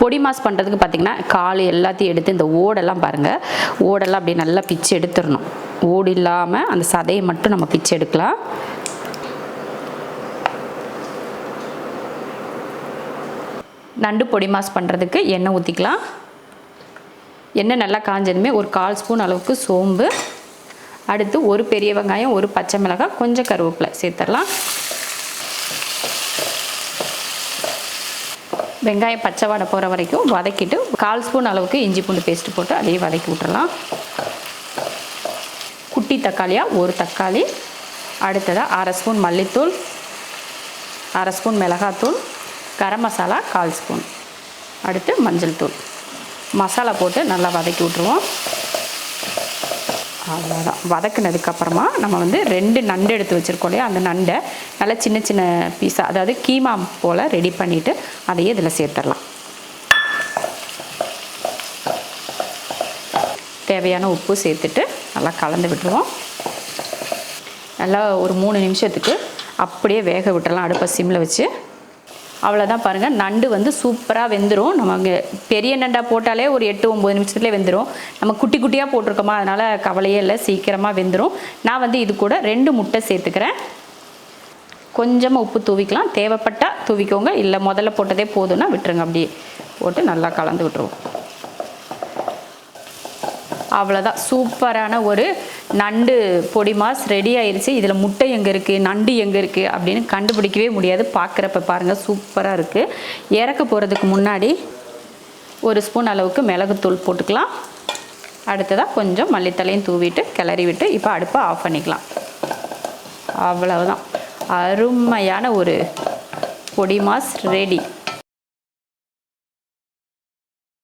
பொடி மாஸ் பண்ணுறதுக்கு பார்த்திங்கன்னா கால் எல்லாத்தையும் எடுத்து இந்த ஓடெல்லாம் பாருங்கள் ஓடெல்லாம் அப்படியே நல்லா பிச்சு எடுத்துடணும். ஓடு இல்லாமல் அந்த சதையை மட்டும் நம்ம பிச்சு எடுக்கலாம். நண்டு பொடி மாஸ் பண்ணுறதுக்கு எண்ணெய் ஊற்றிக்கலாம் எண்ணெய் நல்லா காஞ்சதுமே ஒரு கால் ஸ்பூன் அளவுக்கு சோம்பு. அடுத்து ஒரு பெரிய வெங்காயம் ஒரு பச்சை மிளகாய் கொஞ்சம் கருவேப்பிலை சேர்த்துடலாம். வெங்காயம் பச்சை வடை போகிற வரைக்கும் வதக்கிட்டு கால் ஸ்பூன் அளவுக்கு இஞ்சி பூண்டு பேஸ்ட்டு போட்டு அதையும் வதக்கி விட்டுறலாம். குட்டி தக்காளியாக ஒரு தக்காளி அடுத்ததாக அரை ஸ்பூன் மல்லித்தூள் அரை ஸ்பூன் மிளகாத்தூள் கரம் மசாலா கால் ஸ்பூன் அடுத்து மஞ்சள் தூள். மசாலா போட்டு நல்லா வதக்கி விட்ருவோம் அவ்வளோதான் வதக்குனதுக்கப்புறமா நம்ம வந்து ரெண்டு நண்டு எடுத்து வச்சுருக்கோம் இல்லையா? அந்த நண்டை நல்லா சின்ன சின்ன பீஸாக அதாவது கீமா போல் ரெடி பண்ணிவிட்டு அதையே இதில் சேர்த்துடலாம். தேவையான உப்பு சேர்த்துட்டு நல்லா கலந்து விட்டுருவோம். நல்லா ஒரு மூணு நிமிஷத்துக்கு அப்படியே வேக விட்டுறலாம் அடுப்பை சிம்மில் வச்சு. அவ்வளோதான் பாருங்கள் நண்டு வந்து சூப்பராக வெந்துடும் நம்ம அங்கே பெரிய நண்டாக போட்டாலே ஒரு எட்டு ஒம்பது நிமிஷத்துலேயே வெந்துடும் நம்ம குட்டி குட்டியாக போட்டிருக்கோமா? அதனால் கவலையே இல்லை. சீக்கிரமாக வெந்துடும் நான் வந்து இது கூட ரெண்டு முட்டை சேர்த்துக்கிறேன். கொஞ்சமாக உப்பு தூவிக்கலாம். தேவைப்பட்டால் தூவிக்கோங்க. இல்லை முதல்ல போட்டதே போதும்னா விட்டுருங்க. அப்படியே போட்டு நல்லா கலந்து விட்டுருவோம். அவ்வளோதான் சூப்பரான ஒரு நண்டு பொடி மாஸ் ரெடி ஆயிடுச்சு இதில் முட்டை எங்கே இருக்குது நண்டு எங்கே இருக்குது அப்படின்னு கண்டுபிடிக்கவே முடியாது. பார்க்குறப்ப பாருங்கள் சூப்பராக இருக்குது இறக்க போகிறதுக்கு முன்னாடி ஒரு ஸ்பூன் அளவுக்கு மிளகுத்தூள் போட்டுக்கலாம். அடுத்ததாக கொஞ்சம் மல்லித்தலையும் தூவிட்டு கிளறி விட்டு இப்போ அடுப்பை ஆஃப் பண்ணிக்கலாம். அவ்வளவுதான். அருமையான ஒரு பொடி மாஸ் ரெடி